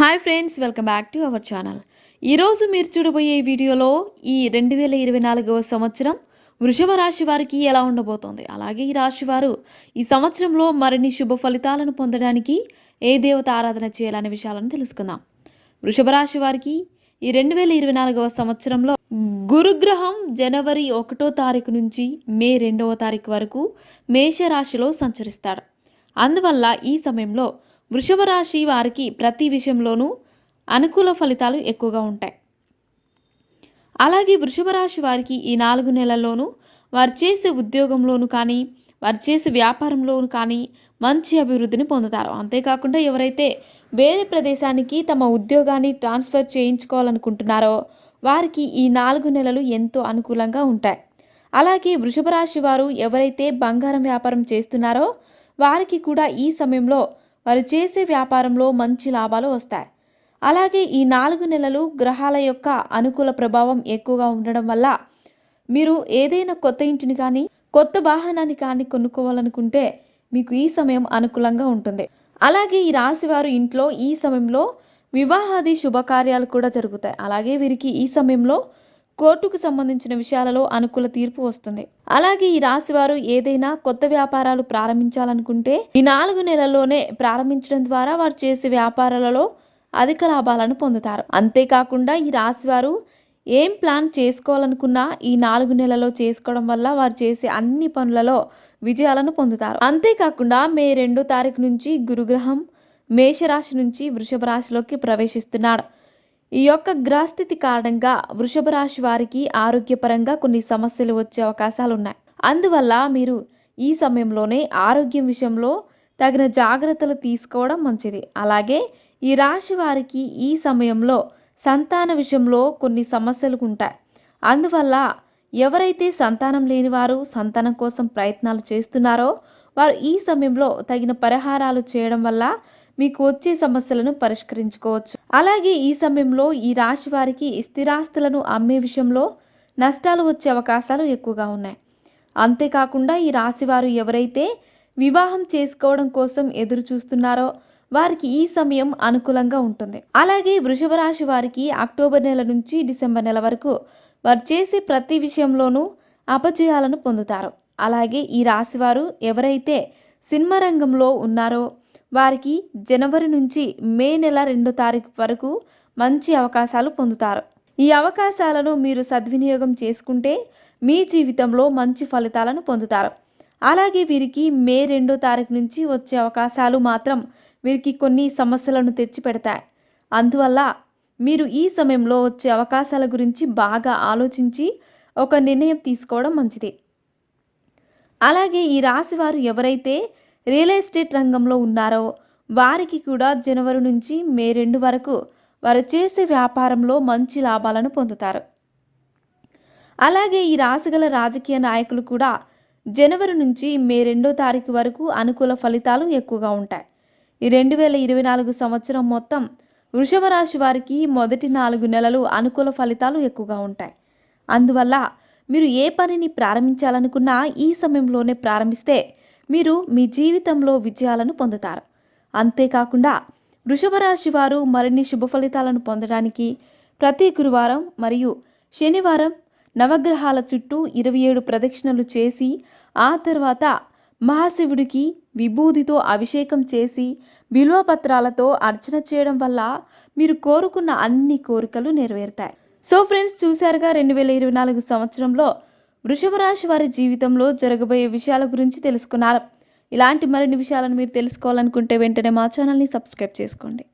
Hi friends welcome back to our channel. ఈరోజు మీరు చూడబోయే వీడియోలో ఈ రెండు వేల ఇరవై నాలుగవ సంవత్సరం వృషభ రాశి వారికి ఎలా ఉండబోతోంది? అలాగే ఈ రాశి వారు ఈ సంవత్సరంలో మరిన్ని శుభ ఫలితాలను పొందడానికి ఏ దేవత ఆరాధన చేయాలనే విషయాలను తెలుసుకుందాం. వృషభ రాశి వారికి ఈ రెండు వేల ఇరవై నాలుగవ సంవత్సరంలో గురుగ్రహం జనవరి ఒకటో తారీఖు నుంచి మే రెండవ తారీఖు వరకు మేషరాశిలో సంచరిస్తాడు. అందువల్ల ఈ సమయంలో వృషభ రాశి వారికి ప్రతి విషయంలోనూ అనుకూల ఫలితాలు ఎక్కువగా ఉంటాయి. అలాగే వృషభ రాశి వారికి ఈ నాలుగు నెలల్లోనూ వారు చేసే ఉద్యోగంలోనూ కానీ వారు చేసే వ్యాపారంలోనూ కానీ మంచి అభివృద్ధిని పొందుతారు. అంతేకాకుండా ఎవరైతే వేరే ప్రదేశానికి తమ ఉద్యోగాన్ని ట్రాన్స్ఫర్ చేయించుకోవాలనుకుంటున్నారో వారికి ఈ నాలుగు నెలలు ఎంతో అనుకూలంగా ఉంటాయి. అలాగే వృషభ రాశి వారు ఎవరైతే బంగారం వ్యాపారం చేస్తున్నారో వారికి కూడా ఈ సమయంలో వారు చేసే వ్యాపారంలో మంచి లాభాలు వస్తాయి. అలాగే ఈ నాలుగు నెలలు గ్రహాల యొక్క అనుకూల ప్రభావం ఎక్కువగా ఉండడం వల్ల మీరు ఏదైనా కొత్త ఇంటిని కానీ కొత్త వాహనాన్ని కానీ కొనుక్కోవాలనుకుంటే మీకు ఈ సమయం అనుకూలంగా ఉంటుంది. అలాగే ఈ రాశివారు ఇంట్లో ఈ సమయంలో వివాహాది శుభకార్యాలు కూడా జరుగుతాయి. అలాగే వీరికి ఈ సమయంలో కోర్టుకు సంబంధించిన విషయాలలో అనుకూల తీర్పు వస్తుంది. అలాగే ఈ రాశి వారు ఏదైనా కొత్త వ్యాపారాలు ప్రారంభించాలనుకుంటే ఈ నాలుగు నెలల్లోనే ప్రారంభించడం ద్వారా వారు చేసే వ్యాపారాలలో అధిక లాభాలను పొందుతారు. అంతేకాకుండా ఈ రాశి వారు ఏం ప్లాన్ చేసుకోవాలనుకున్నా ఈ నాలుగు నెలలో చేసుకోవడం వల్ల వారు చేసే అన్ని పనులలో విజయాలను పొందుతారు. అంతేకాకుండా మే రెండో తారీఖు నుంచి గురుగ్రహం మేషరాశి నుంచి వృషభ రాశిలోకి ప్రవేశిస్తున్నాడు ఈ యొక్క గ్రహస్థితి కారణంగా వృషభ రాశి వారికి ఆరోగ్యపరంగా కొన్ని సమస్యలు వచ్చే అవకాశాలు ఉన్నాయి. అందువల్ల మీరు ఈ సమయంలోనే ఆరోగ్యం విషయంలో తగిన జాగ్రత్తలు తీసుకోవడం మంచిది. అలాగే ఈ రాశి వారికి ఈ సమయంలో సంతాన విషయంలో కొన్ని సమస్యలు ఉంటాయి. అందువల్ల ఎవరైతే సంతానం లేని వారు సంతానం కోసం ప్రయత్నాలు చేస్తున్నారో వారు ఈ సమయంలో తగిన పరిహారాలు చేయడం వల్ల మీకు వచ్చే సమస్యలను పరిష్కరించుకోవచ్చు. అలాగే ఈ సమయంలో ఈ రాశి వారికి స్థిరాస్తులను అమ్మే విషయంలో నష్టాలు వచ్చే అవకాశాలు ఎక్కువగా ఉన్నాయి. అంతేకాకుండా ఈ రాశి వారు ఎవరైతే వివాహం చేసుకోవడం కోసం ఎదురు చూస్తున్నారో వారికి ఈ సమయం అనుకూలంగా ఉంటుంది. అలాగే వృషభ రాశి వారికి అక్టోబర్ నెల నుంచి డిసెంబర్ నెల వరకు వారు చేసే ప్రతి విషయంలోనూ అపజయాలను పొందుతారు. అలాగే ఈ రాశివారు ఎవరైతే సినిమా రంగంలో ఉన్నారో వారికి జనవరి నుంచి మే నెల రెండో తారీఖు వరకు మంచి అవకాశాలు పొందుతారు. ఈ అవకాశాలను మీరు సద్వినియోగం చేసుకుంటే మీ జీవితంలో మంచి ఫలితాలను పొందుతారు. అలాగే వీరికి మే రెండో తారీఖు నుంచి వచ్చే అవకాశాలు మాత్రం వీరికి కొన్ని సమస్యలను తెచ్చిపెడతాయి. అందువల్ల మీరు ఈ సమయంలో వచ్చే అవకాశాల గురించి బాగా ఆలోచించి ఒక నిర్ణయం తీసుకోవడం మంచిది. అలాగే ఈ రాశి వారు ఎవరైతే రియల్ ఎస్టేట్ రంగంలో ఉన్నారో వారికి కూడా జనవరి నుంచి మే రెండు వరకు వారు చేసే వ్యాపారంలో మంచి లాభాలను పొందుతారు. అలాగే ఈ రాశిగల రాజకీయ నాయకులు కూడా జనవరి నుంచి మే రెండో తారీఖు వరకు అనుకూల ఫలితాలు ఎక్కువగా ఉంటాయి. ఈ రెండు వేల ఇరవై నాలుగు సంవత్సరం మొత్తం వృషభ రాశి వారికి మొదటి నాలుగు నెలలు అనుకూల ఫలితాలు ఎక్కువగా ఉంటాయి. అందువల్ల మీరు ఏ పనిని ప్రారంభించాలనుకున్నా ఈ సమయంలోనే ప్రారంభిస్తే మీరు మీ జీవితంలో విజయాలను పొందుతారు. అంతేకాకుండా వృషభ రాశి వారు మరిన్ని శుభ ఫలితాలను పొందడానికి ప్రతి గురువారం మరియు శనివారం నవగ్రహాల చుట్టూ ఇరవై ఏడు ప్రదక్షిణలు చేసి ఆ తర్వాత మహాశివుడికి విభూదితో అభిషేకం చేసి పత్రాలతో అర్చన చేయడం వల్ల మీరు కోరుకున్న అన్ని కోరికలు నెరవేరుతాయి. సో ఫ్రెండ్స్ చూశారుగా రెండు వేల ఇరవై నాలుగు సంవత్సరంలో వృషభ రాశి వారి జీవితంలో జరగబోయే విషయాల గురించి తెలుసుకున్నారు. ఇలాంటి మరిన్ని విషయాలను మీరు తెలుసుకోవాలనుకుంటే వెంటనే మా ఛానల్ని సబ్స్క్రైబ్ చేసుకోండి.